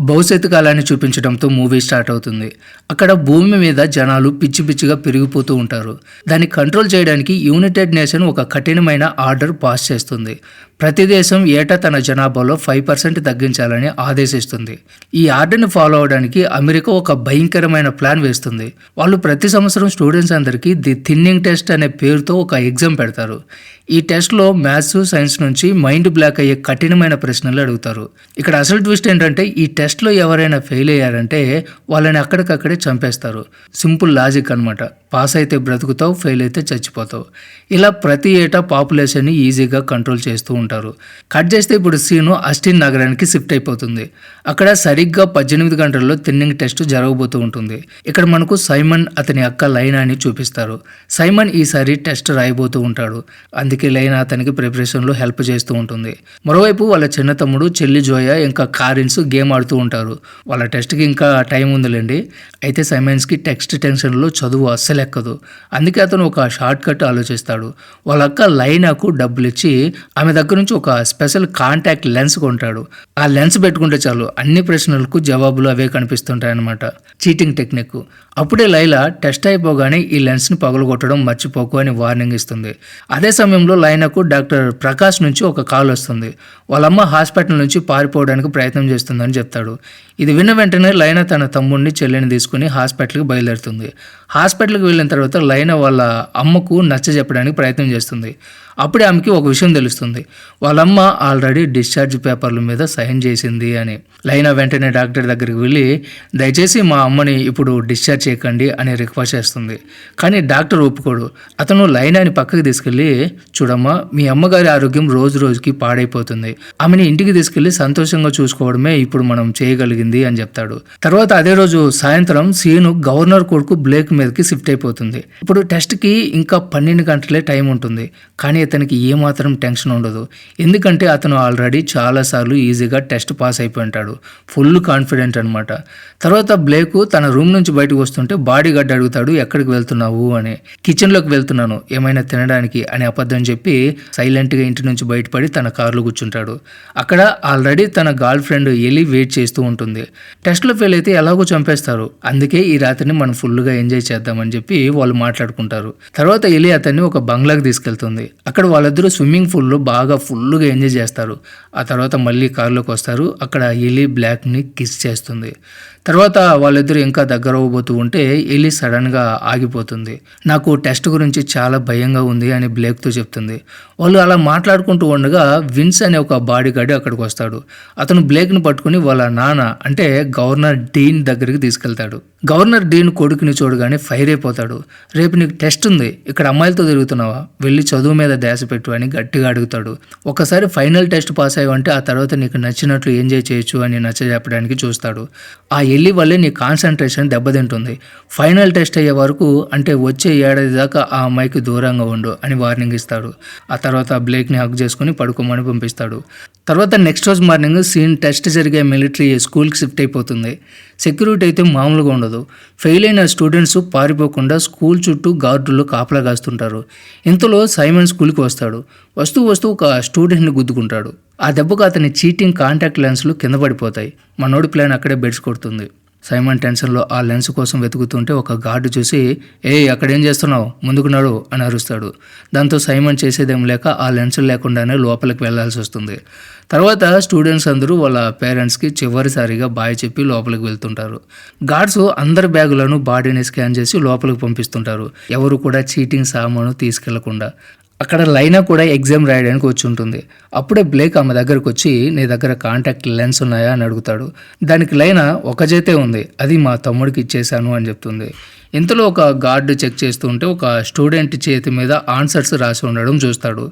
భవిష్యత్తు కాలాన్ని చూపించడంతో movie start అవుతుంది. అక్కడ భూమి మీద జనాలు పిచ్చి పిచ్చిగా పెరిగిపోతూ ఉంటారు. దాన్ని కంట్రోల్ చేయడానికి యునైటెడ్ నేషన్ ఒక కఠినమైన ఆర్డర్ పాస్ చేస్తుంది. ప్రతి దేశం ఏటా తన జనాభాలో ఫైవ్ పర్సెంట్ తగ్గించాలని ఆదేశిస్తుంది. ఈ ఆర్డర్ని ఫాలో అవడానికి అమెరికా ఒక భయంకరమైన ప్లాన్ వేస్తుంది. వాళ్ళు ప్రతి సంవత్సరం స్టూడెంట్స్ అందరికీ ది థిన్నింగ్ టెస్ట్ అనే పేరుతో ఒక ఎగ్జామ్ పెడతారు. ఈ టెస్ట్లో మ్యాథ్స్ సైన్స్ నుంచి మైండ్ బ్లాక్ అయ్యే కఠినమైన ప్రశ్నలు అడుగుతారు. ఇక్కడ అసలు ట్విస్ట్ ఏంటంటే ఈ టెస్ట్లో ఎవరైనా ఫెయిల్ అయ్యారంటే వాళ్ళని అక్కడికక్కడే చంపేస్తారు. సింపుల్ లాజిక్ అన్నమాట. పాస్ అయితే బ్రతుకుతావు ఫెయిల్ అయితే చచ్చిపోతావు. ఇలా ప్రతి ఏటా పాపులేషన్ని ఈజీగా కంట్రోల్ చేస్తూ ఉంటారు. కట్ చేస్తే ఇప్పుడు సీను అస్టిన్ నగరానికి షిఫ్ట్ అయిపోతుంది. అక్కడ సరిగ్గా పద్దెనిమిది గంటల్లో థిన్నింగ్ టెస్ట్ జరగబోతూ ఉంటుంది. ఇక్కడ మనకు సైమన్ అతని అక్క లైనా అని చూపిస్తారు. సైమన్ ఈసారి టెస్ట్ రాయబోతూ ఉంటాడు. అందుకే లైనా అతనికి ప్రిపరేషన్లో హెల్ప్ చేస్తూ ఉంటుంది. మరోవైపు వాళ్ళ చిన్న తమ్ముడు చెల్లి జోయ ఇంకా కారిన్స్ గేమ్ ఆడుతూ ఉంటారు. వాళ్ళ టెస్ట్కి ఇంకా టైం ఉందిలేండి. అయితే సైమన్స్కి టెక్స్ట్ టెన్షన్లో చదువు అస్సలు లెక్కదు. అందుకే అతను ఒక షార్ట్ కట్ ఆలోచిస్తాడు. వాళ్ళ అక్క లైనాకు డబ్బులు ఇచ్చి ఆమె దగ్గర నుంచి ఒక స్పెషల్ కాంటాక్ట్ లెన్స్ కొంటాడు. ఆ లెన్స్ పెట్టుకుంటే చాలు అన్ని ప్రశ్నలకు జవాబులు అవే కనిపిస్తుంటాయన్నమాట. Cheating technique. అప్పుడే లైలా టెస్ట్ అయిపోగానే ఈ లెన్స్ని పగలగొట్టడం మర్చిపోకు అని వార్నింగ్ ఇస్తుంది. అదే సమయంలో లైనాకు డాక్టర్ ప్రకాష్ నుంచి ఒక కాల్ వస్తుంది. వాళ్ళమ్మ హాస్పిటల్ నుంచి పారిపోవడానికి ప్రయత్నం చేస్తుందని చెప్తాడు. ఇది విన్న వెంటనే లైనా తన తమ్ముడిని చెల్లిని తీసుకుని హాస్పిటల్కి బయలుదేరుతుంది. హాస్పిటల్కి వెళ్ళిన తర్వాత లైన వాళ్ళ అమ్మకు నచ్చ చెప్పడానికి ప్రయత్నం చేస్తుంది. అప్పుడే ఆమెకి ఒక విషయం తెలుస్తుంది. వాళ్ళమ్మ ఆల్రెడీ డిశ్చార్జ్ పేపర్ల మీద సైన్ చేసింది అని. లైనా వెంటనే డాక్టర్ దగ్గరికి వెళ్ళి దయచేసి మా అమ్మని ఇప్పుడు డిశ్చార్జ్ చేయకండి అని రిక్వెస్ట్ చేస్తుంది. కానీ డాక్టర్ ఒప్పుకోడు. అతను లైనాని పక్కకి తీసుకెళ్ళి చూడమ్మా మీ అమ్మగారి ఆరోగ్యం రోజు రోజుకి పాడైపోతుంది. ఆమెని ఇంటికి తీసుకెళ్ళి సంతోషంగా చూసుకోవడమే ఇప్పుడు మనం చేయగలిగింది అని చెప్తాడు. తర్వాత అదే రోజు సాయంత్రం సీను గవర్నర్ కొడుకు బ్లేక్ మీదకి షిఫ్ట్ అయిపోతుంది. ఇప్పుడు టెస్ట్కి ఇంకా పన్నెండు గంటలే టైం ఉంటుంది. కానీ ఇతనికి ఏమాత్రం టెన్షన్ ఉండదు. ఎందుకంటే అతను ఆల్రెడీ చాలాసార్లు ఈజీగా టెస్ట్ పాస్ అయిపోయి ఉంటాడు ఫుల్ కాన్ఫిడెంట్ అనమాట తర్వాత బ్లేకు తన రూమ్ నుంచి బయటకు వస్తుంటే బాడీ గార్డ్ అడుగుతాడు ఎక్కడికి వెళ్తున్నావు? అని. కిచెన్లోకి వెళ్తున్నాను. ఏమైనా తినడానికి? అని అబద్ధం చెప్పి సైలెంట్గా ఇంటి నుంచి బయటపడి తన కారులో కూర్చుంటాడు. అక్కడ ఆల్రెడీ తన గర్ల్ ఫ్రెండ్ ఎలి వెయిట్ చేస్తూ ఉంటుంది. టెస్ట్లో ఫెయిల్ అయితే ఎలాగో చంపేస్తారు. అందుకే ఈ రాత్రిని మనం ఫుల్గా ఎంజాయ్ చేద్దామని చెప్పి వాళ్ళు మాట్లాడుకుంటారు. తర్వాత ఎలి అతన్ని ఒక బంగ్లాకి తీసుకెళ్తుంది. అక్కడ వాళ్ళిద్దరూ స్విమ్మింగ్ పూల్లో బాగా ఫుల్గా ఎంజాయ్ చేస్తారు. ఆ తర్వాత మళ్ళీ కారులోకి వస్తారు. అక్కడ ఎలి బ్లాక్ని కిస్ చేస్తుంది. తర్వాత వాళ్ళిద్దరూ ఇంకా దగ్గర అవ్వబోతూ ఉంటే ఎలి సడన్గా ఆగిపోతుంది. నాకు టెస్ట్ గురించి చాలా భయంగా ఉంది అని బ్లేక్తో చెప్తుంది. వాళ్ళు అలా మాట్లాడుకుంటూ ఉండగా విన్స్ అనే ఒక బాడీ గార్డ్ అక్కడికి వస్తాడు. అతను బ్లేక్ని పట్టుకుని వాళ్ళ నాన్న అంటే గవర్నర్ డీన్ దగ్గరికి తీసుకెళ్తాడు. గవర్నర్ డీన్ కొడుకుని చూడగానే ఫైర్ అయిపోతాడు. రేపు నీకు టెస్ట్ ఉంది. ఇక్కడ అమ్మాయిలతో తిరుగుతున్నావా? వెళ్ళి చదువు మీద ధ్యాస పెట్టు అని గట్టిగా అడుగుతాడు. ఒకసారి ఫైనల్ టెస్ట్ పాస్ అయ్యావంటే ఆ తర్వాత నీకు నచ్చినట్లు ఎంజాయ్ చేయొచ్చు అని నచ్చజెప్పడానికి చూస్తాడు. ఆ ఎల్లి వల్లే నీ కాన్సన్ట్రేషన్ దెబ్బతింటుంది. ఫైనల్ టెస్ట్ అయ్యే వరకు అంటే వచ్చే ఏడాది దాకా ఆ అమ్మాయికి దూరంగా ఉండు అని వార్నింగ్ ఇస్తాడు. ఆ తర్వాత బ్లేక్ని హక్ చేసుకుని పడుకోమని పంపిస్తాడు. తర్వాత నెక్స్ట్ రోజు మార్నింగ్ సీన్ టెస్ట్ జరిగే మిలిటరీ స్కూల్కి షిఫ్ట్ అయిపోతుంది. సెక్యూరిటీ అయితే మామూలుగా ఉండదు. ఫెయిల్ అయిన స్టూడెంట్స్ పారిపోకుండా స్కూల్ చుట్టూ గార్డులు కాపలా కాస్తుంటారు. ఇంతలో సైమన్ స్కూల్కి వస్తాడు. వస్తూ వస్తూ ఒక స్టూడెంట్ని గుద్దుకుంటాడు. ఆ దెబ్బకు అతని చీటింగ్ కాంటాక్ట్ లెన్స్లు కింద పడిపోతాయి. మనోడి ప్లాన్ అక్కడే బెడ్స్ కొడుతుంది. సైమన్ టెన్షన్లో ఆ లెన్స్ కోసం వెతుకుతుంటే ఒక గార్డు చూసి ఏ అక్కడేం చేస్తున్నావు? ముందుకు నడు అని అరుస్తాడు. దాంతో సైమన్ చేసేదేం లేక ఆ లెన్స్ లేకుండానే లోపలికి వెళ్ళాల్సి వస్తుంది. తర్వాత స్టూడెంట్స్ అందరూ వాళ్ళ పేరెంట్స్కి చివరిసారిగా బాయ్ చెప్పి లోపలికి వెళ్తుంటారు. గార్డ్స్ అందరి బ్యాగులను బాడీని స్కాన్ చేసి లోపలికి పంపిస్తుంటారు. ఎవరు కూడా చీటింగ్ సామాను తీసుకెళ్ళకుండా. అక్కడ లైనా కూడా ఎగ్జామ్ రాయడానికి వచ్చి ఉంటుంది అప్పుడే బ్లేక్ ఆమె దగ్గరకు వచ్చి నీ దగ్గర కాంటాక్ట్ లెన్స్ ఉన్నాయా? అని అడుగుతాడు. దానికి లైనా ఒక జతే ఉంది. అది మా తమ్ముడికి ఇచ్చేశాను అని చెప్తుంది. ఇంతలో ఒక గార్డు చెక్ చేస్తుంటే ఒక స్టూడెంట్ చేతి మీద ఆన్సర్స్ రాసి ఉండడం చూస్తాడు.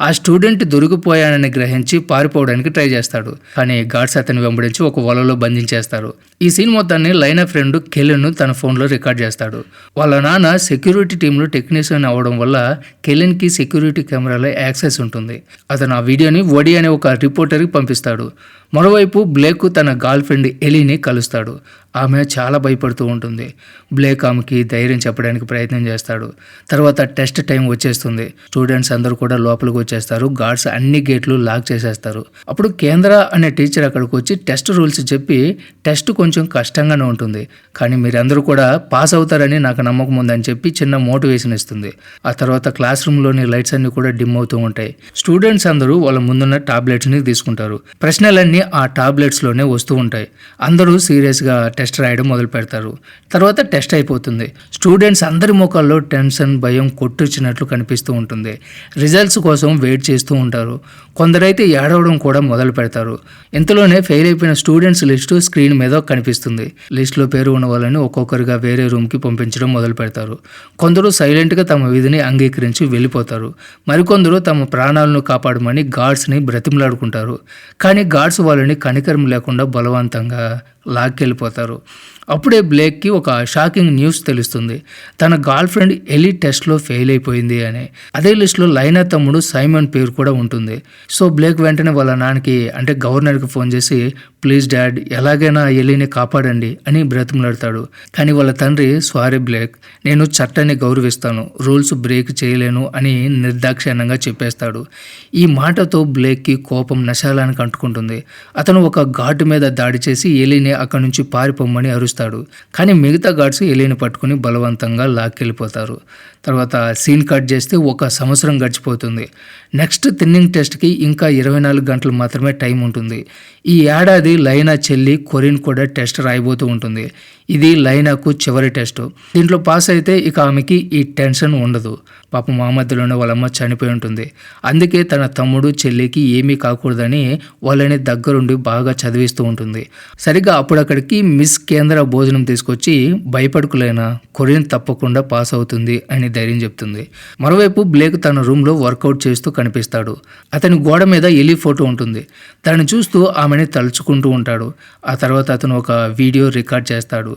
ఆ స్టూడెంట్ దొరికిపోయానని గ్రహించి పారిపోవడానికి ట్రై చేస్తాడు. కానీ గాడ్స్ అతన్ని వెంబడించి ఒక వలలో బంధించేస్తారు. ఈ సీన్ మొత్తాన్ని లైనా ఫ్రెండ్ కెలిన్ తన ఫోన్లో రికార్డ్ చేస్తాడు. వాళ్ళ నాన్న సెక్యూరిటీ టీంలో టెక్నీషియన్ అవ్వడం వల్ల కెలెన్కి సెక్యూరిటీ కెమెరాలో యాక్సెస్ ఉంటుంది. అతను ఆ వీడియోని వడి అనే ఒక రిపోర్టర్కి పంపిస్తాడు. మరోవైపు బ్లేక్ తన గర్ల్ ఫ్రెండ్ ఎలీని కలుస్తాడు. ఆమె చాలా భయపడుతూ ఉంటుంది. బ్లేక్ ఆమెకి ధైర్యం చెప్పడానికి ప్రయత్నం చేస్తాడు. తర్వాత టెస్ట్ టైం వచ్చేస్తుంది. స్టూడెంట్స్ అందరూ కూడా లోపలికి వచ్చేస్తారు. గార్డ్స్ అన్ని గేట్లు లాక్ చేసేస్తారు. అప్పుడు కేంద్ర అనే టీచర్ అక్కడికి వచ్చి టెస్ట్ రూల్స్ చెప్పి టెస్ట్ కొంచెం కష్టంగానే ఉంటుంది. కానీ మీరందరూ కూడా పాస్ అవుతారని నాకు నమ్మకం ఉందని చెప్పి చిన్న మోటివేషన్ ఇస్తుంది. ఆ తర్వాత క్లాస్ రూమ్లోని లైట్స్ అన్ని కూడా డిమ్ అవుతూ ఉంటాయి. స్టూడెంట్స్ అందరూ వాళ్ళ ముందున్న టాబ్లెట్స్ని తీసుకుంటారు. ప్రశ్నలన్నీ ఆ టాబ్లెట్స్లోనే వస్తూ ఉంటాయి. అందరూ సీరియస్గా టెస్ట్ రాయడం మొదలు పెడతారు. తర్వాత టెస్ట్ అయిపోతుంది. స్టూడెంట్స్ అందరి ముఖాల్లో టెన్షన్ భయం కొట్టుచ్చినట్లు కనిపిస్తూ ఉంటుంది. రిజల్ట్స్ కోసం వెయిట్ చేస్తూ ఉంటారు. కొందరైతే ఏడవడం కూడా మొదలు పెడతారు. ఇంతలోనే ఫెయిల్ అయిపోయిన స్టూడెంట్స్ లిస్టు స్క్రీన్ మీద కనిపిస్తుంది. లిస్టులో పేరు ఉన్న వాళ్ళని ఒక్కొక్కరిగా వేరే రూమ్కి పంపించడం మొదలు పెడతారు. కొందరు సైలెంట్గా తమ విధిని అంగీకరించి వెళ్ళిపోతారు. మరికొందరు తమ ప్రాణాలను కాపాడమని గార్డ్స్ని బ్రతిమలాడుకుంటారు. కానీ గార్డ్స్ వాళ్ళని కనికరం లేకుండా బలవంతంగా లాక్కెళ్ళిపోతారు. అప్పుడే బ్లేక్కి ఒక షాకింగ్ న్యూస్ తెలుస్తుంది. తన గర్ల్ ఫ్రెండ్ ఎలీ టెస్ట్లో ఫెయిల్ అయిపోయింది అని. అదే లిస్ట్లో లైనా తమ్ముడు సైమన్ పేరు కూడా ఉంటుంది. సో బ్లేక్ వెంటనే వాళ్ళ నాన్నకి అంటే గవర్నర్కి ఫోన్ చేసి ప్లీజ్ డాడ్ ఎలాగైనా ఎలీని కాపాడండి అని బ్రతిమలాడతాడు. కానీ వాళ్ళ తండ్రి సారీ బ్లేక్ నేను చట్టాన్ని గౌరవిస్తాను రూల్స్ బ్రేక్ చేయలేను అని నిర్దాక్షిణ్యంగా చెప్పేస్తాడు. ఈ మాటతో బ్లేక్కి కోపం నశాలానికి అంటుకుంటుంది. అతను ఒక ఘాటు మీద దాడి చేసి ఎలీని అక్కడి నుంచి పారిపోమ్మని అరుస్తాడు. కానీ మిగతా గార్డ్స్ ఎలీని పట్టుకుని బలవంతంగా లాక్కెళ్ళిపోతారు. తర్వాత సీన్ కట్ చేస్తే ఒక సంవత్సరం గడిచిపోతుంది. నెక్స్ట్ థిన్నింగ్ టెస్ట్కి ఇంకా ఇరవై నాలుగు గంటలు మాత్రమే టైం ఉంటుంది. ఈ ఏడాది లైనా చెల్లి కొరిన్ కూడా టెస్ట్ రాయబోతూ ఉంటుంది. ఇది లైనాకు చివరి టెస్ట్. దీంట్లో పాస్ అయితే ఇక ఆమెకి ఈ టెన్షన్ ఉండదు. పాపం మా మధ్యలోనే వాళ్ళమ్మ చనిపోయి ఉంటుంది. అందుకే తన తమ్ముడు చెల్లికి ఏమీ కాకూడదని వాళ్ళని దగ్గరుండి బాగా చదివిస్తూ ఉంటుంది. సరిగ్గా అప్పుడు అక్కడికి మిస్ కేంద్ర భోజనం తీసుకొచ్చి భయపడుకులైన కొరియన్ తప్పకుండా పాస్ అవుతుంది అని ధైర్యం చెప్తుంది. మరోవైపు బ్లేక్ తన రూమ్లో వర్కౌట్ చేస్తూ కనిపిస్తాడు. అతని గోడ మీద ఎలి ఫోటో ఉంటుంది. దాన్ని చూస్తూ ఆమెని తలుచుకుంటూ ఉంటాడు. ఆ తర్వాత అతను ఒక వీడియో రికార్డ్ చేస్తాడు.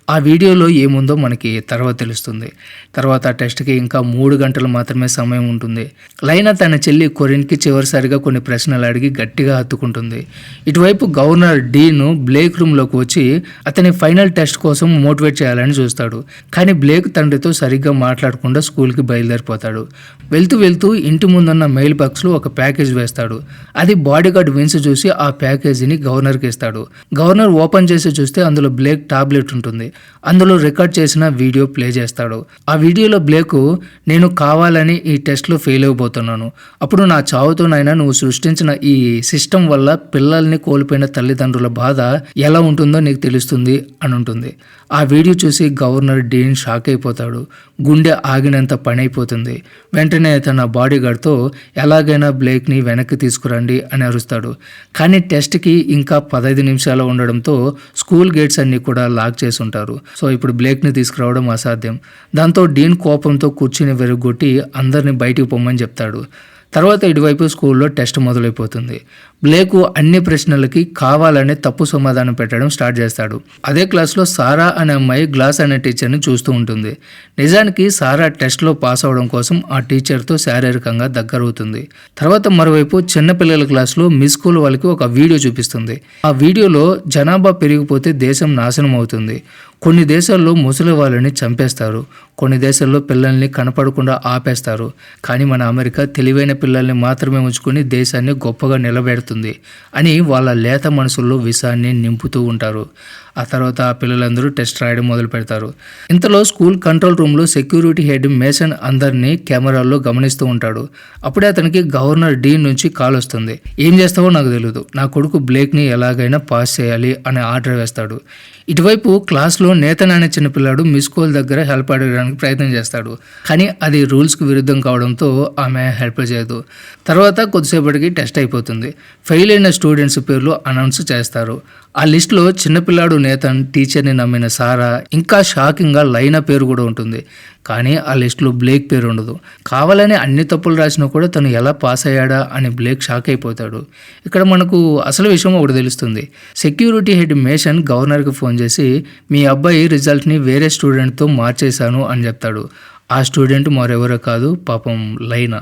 ఆ వీడియోలో ఏముందో మనకి తర్వాత తెలుస్తుంది. తర్వాత ఆ టెస్ట్కి ఇంకా మూడు గంటలు మాత్రమే సమయం ఉంటుంది. లైనా తన చెల్లి కొరిన్కి చివరిసారిగా కొన్ని ప్రశ్నలు అడిగి గట్టిగా హత్తుకుంటుంది. ఇటువైపు గవర్నర్ డీను బ్లేక్ రూమ్లోకి వచ్చి అతని ఫైనల్ టెస్ట్ కోసం మోటివేట్ చేయాలని చూస్తాడు. కానీ బ్లేక్ తండ్రితో సరిగ్గా మాట్లాడకుండా స్కూల్కి బయలుదేరిపోతాడు. వెళ్తూ వెళ్తూ ఇంటి ముందున్న మెయిల్ బాక్స్లో ఒక ప్యాకేజ్ వేస్తాడు. అది బాడీగార్డ్ విన్స్ చూసి ఆ ప్యాకేజీని గవర్నర్కి ఇస్తాడు. గవర్నర్ ఓపెన్ చేసి చూస్తే అందులో బ్లేక్ టాబ్లెట్ ఉంటుంది. అందులో రికార్డ్ చేసిన వీడియో ప్లే చేస్తాడు. ఆ వీడియోలో బ్లేకు నేను కావాలని ఈ టెస్ట్లో ఫెయిల్ అయిపోతున్నాను. అప్పుడు నా చావుతోనైనా నువ్వు సృష్టించిన ఈ సిస్టమ్ వల్ల పిల్లల్ని కోల్పోయిన తల్లిదండ్రుల బాధ ఎలా ఉంటుందో నీకు తెలుస్తుంది అని ఉంటుంది ఆ వీడియో చూసి గవర్నర్ డీన్ షాక్ అయిపోతాడు. గుండె ఆగినంత పని అయిపోతుంది వెంటనే తన బాడీగార్డ్తో ఎలాగైనా బ్లేక్ని వెనక్కి తీసుకురండి అని అరుస్తాడు. కానీ టెస్ట్కి ఇంకా పదహైదు నిమిషాలు ఉండడంతో స్కూల్ గేట్స్ అన్నీ కూడా లాక్ చేసి ఉంటారు సో ఇప్పుడు బ్లేక్ని తీసుకురావడం అసాధ్యం. దాంతో డీన్ కోపంతో కూర్చుని వెరుగొట్టి అందరిని బయటికి పొమ్మని చెప్తాడు. తర్వాత ఇటువైపు స్కూల్లో టెస్ట్ మొదలైపోతుంది. బ్లేకు అన్ని ప్రశ్నలకి కావాలనే తప్పు సమాధానం పెట్టడం స్టార్ట్ చేస్తాడు. అదే క్లాస్లో సారా అనే అమ్మాయి గ్లాస్ అనే టీచర్ని చూస్తూ ఉంటుంది. నిజానికి సారా టెస్ట్లో పాస్ అవడం కోసం ఆ టీచర్తో శారీరకంగా దగ్గరవుతుంది. తర్వాత మరోవైపు చిన్నపిల్లల క్లాస్లో మిస్ స్కూల్ వాళ్ళకి ఒక వీడియో చూపిస్తుంది. ఆ వీడియోలో జనాభా పెరిగిపోతే దేశం నాశనం అవుతుంది. కొన్ని దేశాల్లో ముసలి వాళ్ళని చంపేస్తారు. కొన్ని దేశాల్లో పిల్లల్ని కనపడకుండా ఆపేస్తారు. కానీ మన అమెరికా తెలివైన పిల్లల్ని మాత్రమే ఉంచుకొని దేశాన్ని గొప్పగా నిలబెడుతుంది. అని వాళ్ళ లేత మనసుల్లో విషాన్ని నింపుతూ ఉంటారు. ఆ తర్వాత ఆ పిల్లలందరూ టెస్ట్ రాయడం మొదలు పెడతారు. ఇంతలో స్కూల్ కంట్రోల్ రూమ్లో సెక్యూరిటీ హెడ్ మేసన్ అందరినీ కెమెరాల్లో గమనిస్తూ ఉంటాడు. అప్పుడే అతనికి గవర్నర్ డీన్ నుంచి కాల్ వస్తుంది. ఏం చేస్తావో నాకు తెలియదు నా కొడుకు బ్లేక్ని ఎలాగైనా పాస్ చేయాలి అనే ఆర్డర్ వేస్తాడు. ఇటువైపు క్లాస్లో నేతన్ అనే చిన్నపిల్లాడు మిస్ కోల్ దగ్గర హెల్ప్ అడగడానికి ప్రయత్నం చేస్తాడు. కానీ అది రూల్స్కి విరుద్ధం కావడంతో ఆమె హెల్ప్ చేయదు. తర్వాత కొద్దిసేపటికి టెస్ట్ అయిపోతుంది. ఫెయిల్ అయిన స్టూడెంట్స్ పేర్లు అనౌన్స్ చేస్తారు. ఆ లిస్ట్లో చిన్నపిల్లాడు నేతన్ టీచర్ని నమ్మిన సారా ఇంకా షాకింగ్గా లైనా పేరు కూడా ఉంటుంది. కానీ ఆ లిస్టులో బ్లేక్ పేరు ఉండదు. కావాలని అన్ని తప్పులు రాసినా కూడా తను ఎలా పాస్ అయ్యాడా అని బ్లేక్ షాక్ అయిపోతాడు. ఇక్కడ మనకు అసలు విషయం ఒకటి తెలుస్తుంది. సెక్యూరిటీ హెడ్ మేషన్ గవర్నర్కి ఫోన్ చేసి మీ అబ్బాయి రిజల్ట్ని వేరే స్టూడెంట్తో మార్చేశాను అని చెప్తాడు. ఆ స్టూడెంట్ మరెవరో కాదు పాపం లైనా.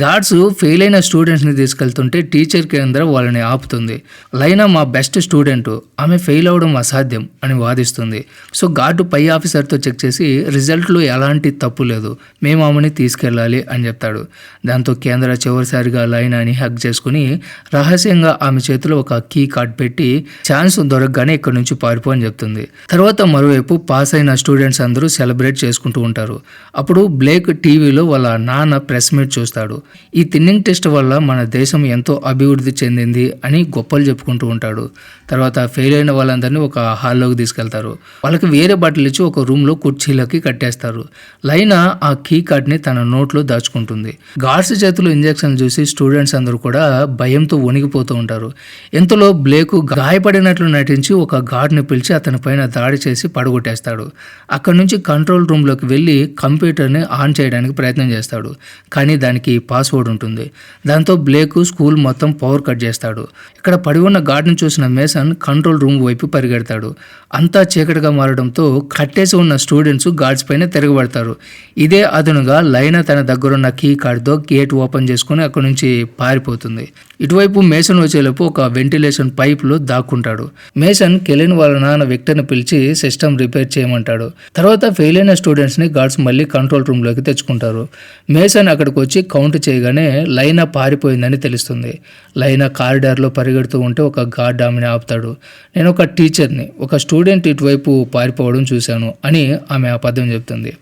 గార్డ్స్ ఫెయిల్ అయిన స్టూడెంట్స్ని తీసుకెళ్తుంటే టీచర్ కేంద్ర వాళ్ళని ఆపుతుంది. లైనా మా బెస్ట్ స్టూడెంట్. ఆమె ఫెయిల్ అవడం అసాధ్యం అని వాదిస్తుంది. సో గార్డు పై ఆఫీసర్తో చెక్ చేసి రిజల్ట్లో ఎలాంటి తప్పు లేదు. మేము ఆమెని తీసుకెళ్ళాలి అని చెప్తాడు. దాంతో కేంద్ర చివరిసారిగా లైనాని హక్ చేసుకుని రహస్యంగా ఆమె చేతిలో ఒక కీ కార్డ్ పెట్టి ఛాన్స్ దొరకగానే ఇక్కడ నుంచి పారిపో అని చెప్తుంది. తర్వాత మరోవైపు పాస్ అయిన స్టూడెంట్స్ అందరూ సెలబ్రేట్ చేసుకుంటూ ఉంటారు. అప్పుడు బ్లేక్ టీవీలో వాళ్ళ నాన్న ప్రెస్ మీట్ చూస్తాడు. ఈ థిన్నింగ్ టెస్ట్ వల్ల మన దేశం ఎంతో అభివృద్ధి చెందింది అని గొప్పలు చెప్పుకుంటూ ఉంటాడు. తర్వాత ఫెయిల్ అయిన వాళ్ళందరినీ ఒక హాల్లోకి తీసుకెళ్తారు. వాళ్ళకి వేరే బట్టలు ఇచ్చి ఒక రూమ్లో కుర్చీలకి కట్టేస్తారు. లైనా ఆ కీ కార్డ్ని తన నోట్లో దాచుకుంటుంది. గాడ్స్ చేతిలో ఇంజెక్షన్ చూసి స్టూడెంట్స్ అందరూ కూడా భయంతో వణిగిపోతూ ఉంటారు. ఇంతలో బ్లేకు గాయపడినట్లు నటించి ఒక గార్డ్ని పిలిచి అతని పైన దాడి చేసి పడగొట్టేస్తాడు. అక్కడి నుంచి కంట్రోల్ రూమ్లోకి వెళ్ళి కంప్యూటర్ని ఆన్ చేయడానికి ప్రయత్నం చేస్తాడు. కానీ దానికి పాస్వర్డ్ ఉంటుంది. దాంతో బ్లేకు స్కూల్ మొత్తం పవర్ కట్ చేస్తాడు. ఇక్కడ పడి ఉన్న గార్డ్ని చూసిన మేసన్ కంట్రోల్ రూమ్ వైపు పరిగెడతాడు. అంతా చీకటిగా మారడంతో కట్టేసి ఉన్న స్టూడెంట్స్ గార్డ్స్ పైన తిరగబడతారు. ఇదే అదనుగా లైన తన దగ్గరున్న కీ కార్డ్తో గేట్ ఓపెన్ చేసుకుని అక్కడి నుంచి పారిపోతుంది. ఇటువైపు మేసన్ వచ్చేలోపు ఒక వెంటిలేషన్ పైప్లో దాక్కుంటాడు. మేసన్ కెలిన్ వాళ్ళ నాన్న విక్టర్ని పిలిచి సిస్టమ్ రిపేర్ చేయమంటాడు. తర్వాత ఫెయిల్ అయిన స్టూడెంట్స్ని గార్డ్స్ మళ్ళీ కంట్రోల్ రూమ్లోకి తెచ్చుకుంటారు. మేసన్ అక్కడికి వచ్చి కౌంట్ చేయగానే లైనా పారిపోయిందని తెలుస్తుంది. లైనా కారిడార్లో పరిగెడుతూ ఉంటే ఒక గార్డ్ ఆమెను ఆపుతాడు. నేను ఒక టీచర్ని ఒక స్టూడెంట్ ఇటువైపు పారిపోవడం చూశాను అని ఆమె అబద్ధం చెప్తుంది.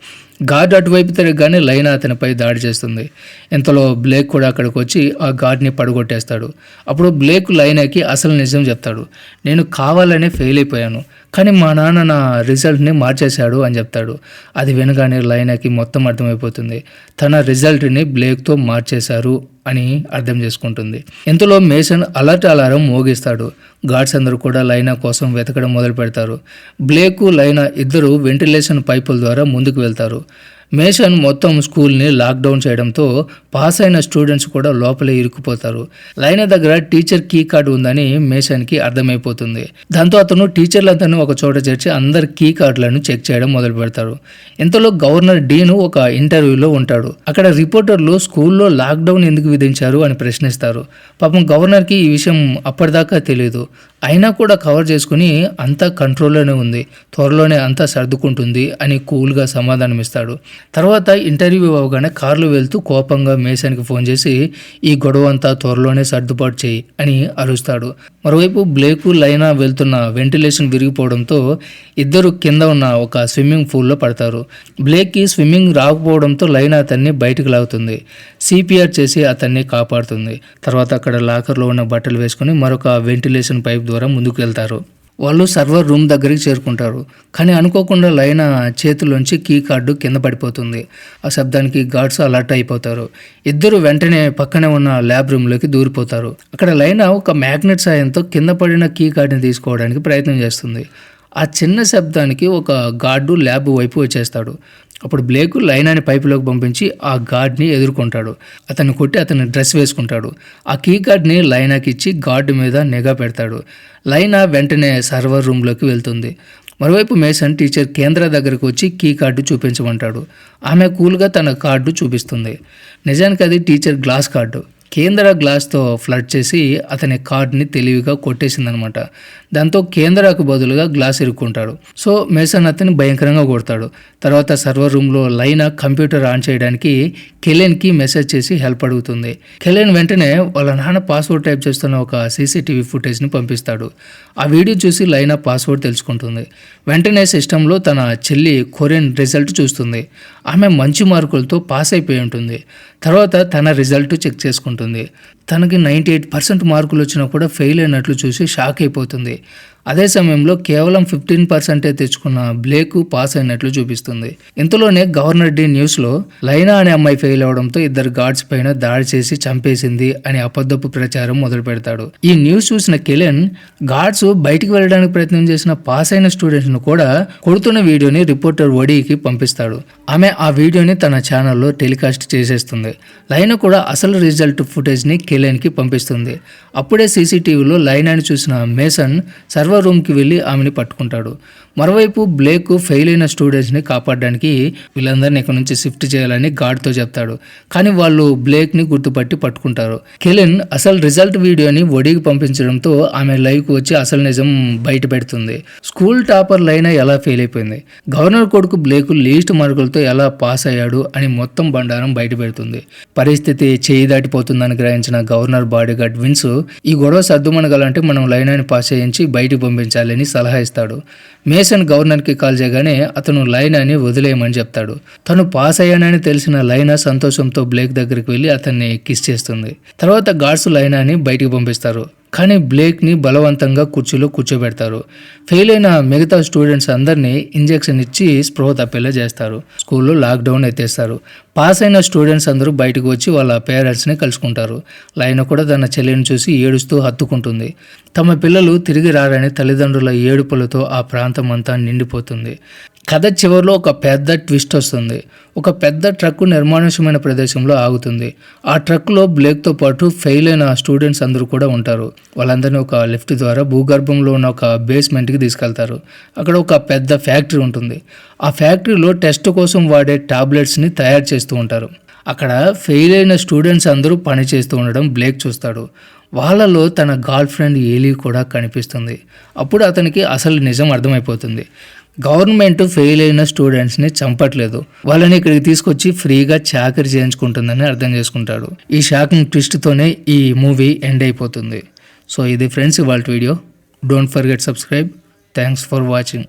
గార్డ్ అటువైపు తిరగగానే లైనా అతనిపై దాడి చేస్తుంది. ఇంతలో బ్లేక్ కూడా అక్కడికి వచ్చి ఆ గార్డ్ని పడగొట్టేస్తాడు. అప్పుడు బ్లేక్ లైనాకి అసలు నిజం చెప్తాడు. నేను కావాలనే ఫెయిల్ అయిపోయాను. కానీ మా నాన్న నా రిజల్ట్ని మార్చేశాడు అని చెప్తాడు. అది వినగానే లైనాకి మొత్తం అర్థమైపోతుంది. తన రిజల్ట్ని బ్లేక్తో మార్చేశారు అని అర్థం చేసుకుంటుంది. ఇంతలో మేసన్ అలర్ట్ అలారం మోగిస్తాడు. గార్డ్స్ అందరూ కూడా లైనా కోసం వెతకడం మొదలు పెడతారు బ్లేకు లైనా ఇద్దరు వెంటిలేషన్ పైపుల ద్వారా ముందుకు వెళ్తారు. మేషన్ మొత్తం స్కూల్ని లాక్డౌన్ చేయడంతో పాస్ అయిన స్టూడెంట్స్ కూడా లోపలే ఇరుక్కుపోతారు. లైనా దగ్గర టీచర్ కీ కార్డు ఉందని మేషన్కి అర్థమైపోతుంది. దాంతో అతను టీచర్లందరినీ ఒక చోట చేర్చి అందరి కీ కార్డులను చెక్ చేయడం మొదలు పెడతారు. ఇంతలో గవర్నర్ డీను ఒక ఇంటర్వ్యూలో ఉంటాడు. అక్కడ రిపోర్టర్లు స్కూల్లో లాక్డౌన్ ఎందుకు విధించారు అని ప్రశ్నిస్తారు. పాపం గవర్నర్కి ఈ విషయం అప్పటిదాకా తెలియదు అయినా కూడా కవర్ చేసుకుని అంతా కంట్రోల్లోనే ఉంది. త్వరలోనే అంతా సర్దుకుంటుంది అని కూల్గా సమాధానం ఇస్తాడు. తర్వాత ఇంటర్వ్యూ అవగానే కార్లు వెళ్తూ కోపంగా మేసానికి ఫోన్ చేసి ఈ గొడవ అంతా త్వరలోనే సర్దుబాటు చేయి అని అరుస్తాడు. మరోవైపు బ్లేకు లైనా వెళ్తున్న వెంటిలేషన్ విరిగిపోవడంతో ఇద్దరు కింద ఉన్న ఒక స్విమ్మింగ్ పూల్లో పడతారు. బ్లేక్కి స్విమ్మింగ్ రాకపోవడంతో లైనా అతన్ని బయటకు లాగుతుంది. సిపిఆర్ చేసి అతన్ని కాపాడుతుంది. తర్వాత అక్కడ లాకర్లో ఉన్న బట్టలు వేసుకుని మరొక వెంటిలేషన్ పైప్ ద్వారా ముందుకు వెళ్తారు వాళ్ళు సర్వర్ రూమ్ దగ్గరికి చేరుకుంటారు. కానీ అనుకోకుండా లైన చేతిలోంచి కీ కార్డు కింద పడిపోతుంది. ఆ శబ్దానికి గార్డ్స్ అలర్ట్ అయిపోతారు. ఇద్దరు వెంటనే పక్కనే ఉన్న ల్యాబ్ రూమ్లోకి దూరిపోతారు. అక్కడ లైన ఒక మ్యాగ్నెట్ సాయంతో కింద పడిన కీ కార్డుని తీసుకోవడానికి ప్రయత్నం చేస్తుంది. ఆ చిన్న శబ్దానికి ఒక గార్డు ల్యాబ్ వైపు వచ్చేస్తాడు. అప్పుడు బ్లేకు లైనాని పైపులోకి పంపించి ఆ గార్డ్ని ఎదుర్కొంటాడు. అతన్ని కొట్టి అతని డ్రెస్ వేసుకుంటాడు. ఆ కీ గార్డ్ని లైనాకి ఇచ్చి గార్డు మీద నిఘా పెడతాడు. లైనా వెంటనే సర్వర్ రూమ్లోకి వెళ్తుంది. మరోవైపు మేసన్ టీచర్ కేంద్ర దగ్గరకు వచ్చి కీ కార్డు చూపించమంటాడు. ఆమె కూల్గా తన కార్డు చూపిస్తుంది. నిజానికి అది టీచర్ గ్లాస్ కార్డు. కేంద్ర గ్లాస్తో ఫ్లడ్ చేసి అతని కార్డ్ని తెలివిగా కొట్టేసిందనమాట. దాంతో కేంద్రకు బదులుగా గ్లాస్ ఇరుక్కుంటాడు. సో మేసన్ అతన్ని భయంకరంగా కొడతాడు. తర్వాత సర్వర్ రూమ్లో లైనా కంప్యూటర్ ఆన్ చేయడానికి కెలెన్కి మెసేజ్ చేసి హెల్ప్ అడుగుతుంది. కెలెన్ వెంటనే వాళ్ళ నాన్న పాస్వర్డ్ టైప్ చేస్తున్న ఒక సీసీటీవీ ఫుటేజ్ని పంపిస్తాడు. ఆ వీడియో చూసి లైనా పాస్వర్డ్ తెలుసుకుంటుంది. వెంటనే సిస్టంలో తన చెల్లి కొరియన్ రిజల్ట్ చూస్తుంది. ఆమె మంచి మార్కులతో పాస్ అయిపోయి ఉంటుంది. తర్వాత తన రిజల్ట్ చెక్ చేసుకుంటుంది. తనకి నైంటీ ఎయిట్ పర్సెంట్ మార్కులు వచ్చినా కూడా ఫెయిల్ అయినట్లు చూసి షాక్ అయిపోతుంది. అదే సమయంలో కేవలం ఫిఫ్టీన్ పర్సెంటే తెచ్చుకున్న బ్లేకు పాస్ అయినట్లు చూపిస్తుంది. ఇంతలోనే గవర్నర్ డి న్యూస్లో లైనా అనే అమ్మాయి ఫెయిల్ అవడంతో ఇద్దరు గార్డ్స్ పైన దాడి చేసి చంపేసింది అని అబద్ధపు ప్రచారం మొదలు పెడతాడు. ఈ న్యూస్ చూసిన కిలెన్ గార్డ్స్ బయటికి వెళ్ళడానికి ప్రయత్నం చేసిన పాస్ అయిన స్టూడెంట్స్ను కూడా కొడుతున్న వీడియోని రిపోర్టర్ ఒడికి పంపిస్తాడు. ఆమె ఆ వీడియోని తన ఛానల్లో టెలికాస్ట్ చేసేస్తుంది. లైనా కూడా అసలు రిజల్ట్ ఫుటేజ్ని కిలెన్కి పంపిస్తుంది. అప్పుడే సీసీటీవీలో లైనాని చూసిన మేసన్ సర్వ సర్వర్ రూమ్కి వెళ్ళి ఆమెని పట్టుకుంటాడు. మరోవైపు బ్లేక్ ఫెయిల్ అయిన స్టూడెంట్స్ని కాపాడడానికి వీళ్ళందరినీ ఇక్కడ నుంచి షిఫ్ట్ చేయాలని గాడ్తో చెప్తాడు. కానీ వాళ్ళు బ్లేక్ని గుర్తుపట్టి పట్టుకుంటారు. కెలిన్ అసలు రిజల్ట్ వీడియోని ఒడికి పంపించడంతో ఆమె లైవ్కి వచ్చి అసలు నిజం బయట పెడుతుంది. స్కూల్ టాపర్ లైన్ ఎలా ఫెయిల్ అయిపోయింది? గవర్నర్ కొడుకు బ్లేక్ లీస్ట్ మార్కులతో ఎలా పాస్ అయ్యాడు అని మొత్తం బండారం బయట పెడుతుంది. పరిస్థితి చేయి దాటిపోతుందని గ్రహించిన గవర్నర్ బాడీగార్డ్ విన్స్ ఈ గొడవ సర్దుమనగలంటే మనం లైనాని పాస్ చేయించి బయట పంపించాలని సలహా ఇస్తాడు. మేసన్ గవర్నర్కి కాల్ చేయగానే అతను లైనాని వదిలేయమని చెప్తాడు. తను పాస్ అయ్యానని తెలిసిన లైనా సంతోషంతో బ్లేక్ దగ్గరికి వెళ్ళి అతన్ని కిస్ చేస్తుంది. తర్వాత గాడ్స్ లైనాని బయటికి పంపిస్తారు. కానీ బ్లేక్ని బలవంతంగా కుర్చీలో కూర్చోబెడతారు. ఫెయిల్ అయిన మిగతా స్టూడెంట్స్ అందరినీ ఇంజెక్షన్ ఇచ్చి స్పృహ తప్పేలా చేస్తారు. స్కూల్లో లాక్డౌన్ ఎత్తేస్తారు. పాస్ అయిన స్టూడెంట్స్ అందరూ బయటకు వచ్చి వాళ్ళ పేరెంట్స్ని కలుసుకుంటారు. లైన కూడా తన చెల్లిని చూసి ఏడుస్తూ హత్తుకుంటుంది. తమ పిల్లలు తిరిగి రారని తల్లిదండ్రుల ఏడుపులతో ఆ ప్రాంతం అంతా నిండిపోతుంది. కథ చివరిలో ఒక పెద్ద ట్విస్ట్ వస్తుంది. ఒక పెద్ద ట్రక్కు నిర్మానుష్యమైన ప్రదేశంలో ఆగుతుంది. ఆ ట్రక్లో బ్లేక్తో పాటు ఫెయిల్ అయిన స్టూడెంట్స్ అందరూ కూడా ఉంటారు. వాళ్ళందరినీ ఒక లిఫ్ట్ ద్వారా భూగర్భంలో ఉన్న ఒక బేస్మెంట్కి తీసుకెళ్తారు. అక్కడ ఒక పెద్ద ఫ్యాక్టరీ ఉంటుంది. ఆ ఫ్యాక్టరీలో టెస్ట్ కోసం వాడే టాబ్లెట్స్ని తయారు చేస్తూ ఉంటారు. అక్కడ ఫెయిల్ అయిన స్టూడెంట్స్ అందరూ పని చేస్తూ ఉండడం బ్లేక్ చూస్తాడు. వాళ్ళలో తన గర్ల్ ఫ్రెండ్ ఏలీ కూడా కనిపిస్తుంది. అప్పుడు అతనికి అసలు నిజం అర్థమైపోతుంది. గవర్నమెంట్ ఫెయిల్ అయిన స్టూడెంట్స్ని చంపట్లేదు. వాళ్ళని ఇక్కడికి తీసుకొచ్చి ఫ్రీగా చాకరీ చేయించుకుంటుందని అర్థం చేసుకుంటాడు. ఈ షాకింగ్ ట్విస్ట్తోనే ఈ మూవీ ఎండ్ అయిపోతుంది. సో ఇది ఫ్రెండ్స్ ఇవాళ video don't forget subscribe thanks for watching